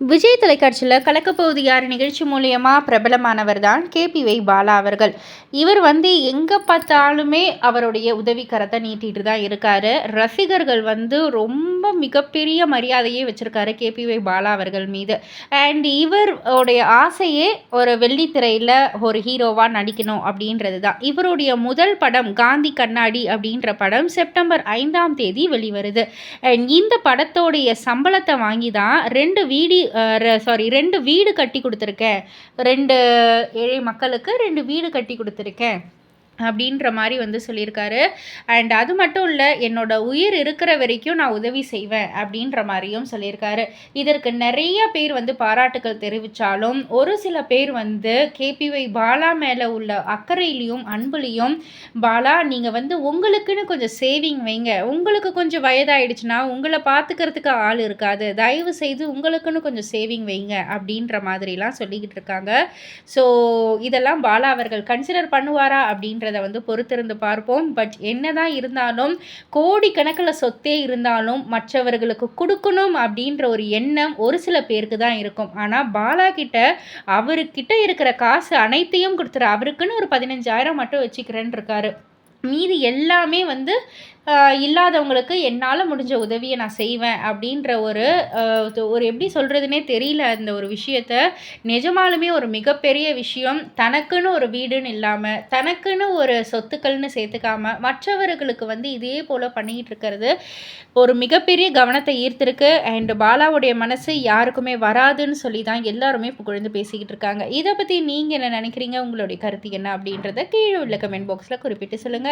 விஜய் தொலைக்காட்சியில் கலக்கப்போவது யார் நிகழ்ச்சி மூலியமாக பிரபலமானவர் தான் கேபிவை பாலா அவர்கள். இவர் வந்து எங்கே பார்த்தாலுமே அவருடைய உதவிக்கரத்தை நீட்டிகிட்டு தான் இருக்கார். ரசிகர்கள் வந்து ரொம்ப ரொம்ப மிகப்பெரிய மரியாதையே வச்சுருக்காரு கேபிவை பாலா அவர்கள் மீது. அண்ட் இவருடைய ஆசையே ஒரு வெள்ளித்திரையில் ஒரு ஹீரோவாக நடிக்கணும் அப்படின்றது தான் இவருடைய முதல் படம் காந்தி கண்ணாடி அப்படின்ற படம் செப்டம்பர் ஐந்தாம் தேதி வெளிவருது. அண்ட் இந்த படத்தோடைய சம்பளத்தை வாங்கி தான் ரெண்டு வீடி சாரி ரெண்டு வீடு கட்டி கொடுத்துருக்கேன். ரெண்டு ஏழை மக்களுக்கு ரெண்டு வீடு கட்டி கொடுத்துருக்கேன். அப்படின்ற மாதிரி வந்து சொல்லியிருக்காரு. அண்ட் அது மட்டும் இல்லை என்னோட உயிர் இருக்கிற வரைக்கும் நான் உதவி செய்வேன் அப்படின்ற மாதிரியும் சொல்லியிருக்காரு. இதற்கு நிறைய பேர் வந்து பாராட்டுகள் தெரிவித்தாலும் ஒரு சில பேர் வந்து கேபிஒய் பாலா மேலே உள்ள அக்கறையிலையும் அன்புலையும் பாலா நீங்கள் வந்து உங்களுக்குன்னு கொஞ்சம் சேவிங் வைங்க. உங்களுக்கு கொஞ்சம் வயதாயிடுச்சுன்னா உங்களை பார்த்துக்கிறதுக்கு ஆள் இருக்காது. தயவு செய்து உங்களுக்குன்னு கொஞ்சம் சேவிங் வைங்க. அப்படின்ற மாதிரிலாம் சொல்லிக்கிட்டு இருக்காங்க. ஸோ இதெல்லாம் பாலா அவர்கள் கன்சிடர் பண்ணுவாரா அப்படின்ற அப்படின்றத வந்து பொறுத்திருந்து பார்ப்போம். பட் என்னதான் இருந்தாலும் கோடிக்கணக்கில் சொத்தே இருந்தாலும் மற்றவர்களுக்கு கொடுக்கணும் அப்படின்ற ஒரு எண்ணம் ஒரு சில பேருக்கு தான் இருக்கும். ஆனால் பாலா கிட்ட அவர்கிட்ட இருக்கிற காசு அனைத்தையும் கொடுத்துரு. அவருக்குன்னு ஒரு பதினஞ்சாயிரம் மட்டும் வச்சுக்கிறேன்னு இருக்காரு. மீதி எல்லாமே வந்து இல்லாதவங்களுக்கு என்னால் முடிஞ்ச உதவியை நான் செய்வேன் அப்படின்ற ஒரு ஒரு எப்படி சொல்கிறதுனே தெரியல அந்த ஒரு விஷயத்த. நிஜமாலுமே ஒரு மிகப்பெரிய விஷயம். தனக்குன்னு ஒரு வீடுன்னு இல்லாமல் தனக்குன்னு ஒரு சொத்துக்கள்னு சேர்த்துக்காமல் மற்றவர்களுக்கு வந்து இதே போல் பண்ணிக்கிட்டு இருக்கிறது ஒரு மிகப்பெரிய கவனத்தை ஈர்த்திருக்கு. அண்ட் பாலாவுடைய மனசு யாருக்குமே வராதுன்னு சொல்லி தான் எல்லாருமே புகழ்ந்து பேசிக்கிட்டு இருக்காங்க. இதை பற்றி நீங்கள் என்ன நினைக்கிறீங்க? உங்களுடைய கருத்து என்ன அப்படின்றத கீழே உள்ள கமெண்ட் பாக்ஸில் குறிப்பிட்டு சொல்லுங்கள்